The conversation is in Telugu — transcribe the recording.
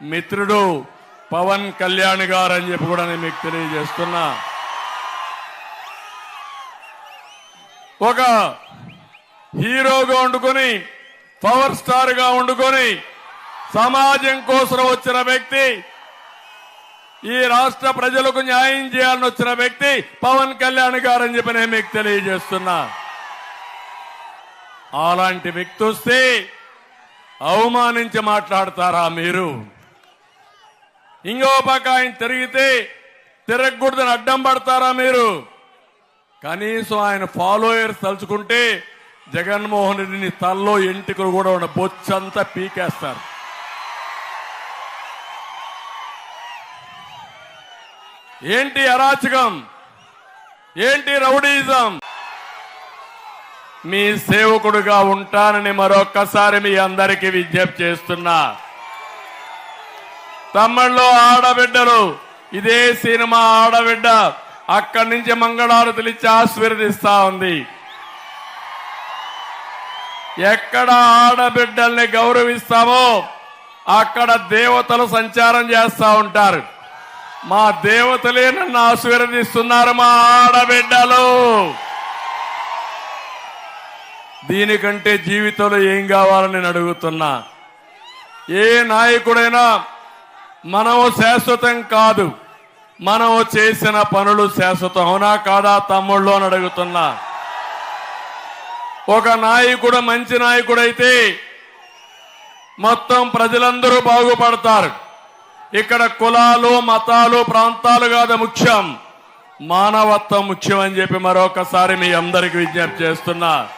మిత్రుడు పవన్ కళ్యాణ్ గారు అని చెప్పి కూడా నేను మీకు తెలియజేస్తున్నా. ఒక హీరోగా వండుకొని పవర్ స్టార్గా వండుకొని సమాజం కోసం వచ్చిన వ్యక్తి ఈ రాష్ట్ర ప్రజలకు న్యాయం చేయాలని వచ్చిన వ్యక్తి పవన్ కళ్యాణ్ గారు అని చెప్పి నేను మీకు తెలియజేస్తున్నా. అలాంటి వ్యక్తి వస్తే అవమానించి మాట్లాడతారా మీరు? ఇంకో పక్క ఆయన తిరిగితే తిరగకూడదని అడ్డం పడతారా మీరు? కనీసం ఆయన ఫాలోయర్స్ తలుచుకుంటే జగన్మోహన్ రెడ్డిని తల్లో ఎంటికలు కూడా ఉన్న బొచ్చంతా పీకేస్తారు. ఏంటి అరాచకం? ఏంటి రౌడీజం? మీ సేవకుడుగా ఉంటానని మరొక్కసారి మీ అందరికీ విజ్ఞప్తి చేస్తున్నా. తమ్ముళ్ళు ఆడబిడ్డలు ఇదే సినిమా ఆడబిడ్డ. అక్కడి నుంచి మంగళారతులు ఇచ్చి ఆశీర్వదిస్తా ఉంది. ఎక్కడ ఆడబిడ్డల్ని గౌరవిస్తామో అక్కడ దేవతలు సంచారం చేస్తూ ఉంటారు. మా దేవతలే నన్ను ఆశీర్వదిస్తున్నారు మా ఆడబిడ్డలు. దీనికంటే జీవితంలో ఏం కావాలని నేను అడుగుతున్నా? ఏ నాయకుడైనా మనము శాశ్వతం కాదు. మనము చేసిన పనులు శాశ్వతం. అవునా కాదా తమ్ముళ్ళు అని అడుగుతున్నా. ఒక నాయకుడు మంచి నాయకుడైతే మొత్తం ప్రజలందరూ బాగుపడతారు. ఇక్కడ కులాలు మతాలు ప్రాంతాలు కాదు ముఖ్యం. మానవత్వం ముఖ్యం అని చెప్పి మరొకసారి మీ అందరికి విజ్ఞప్తి చేస్తున్నా.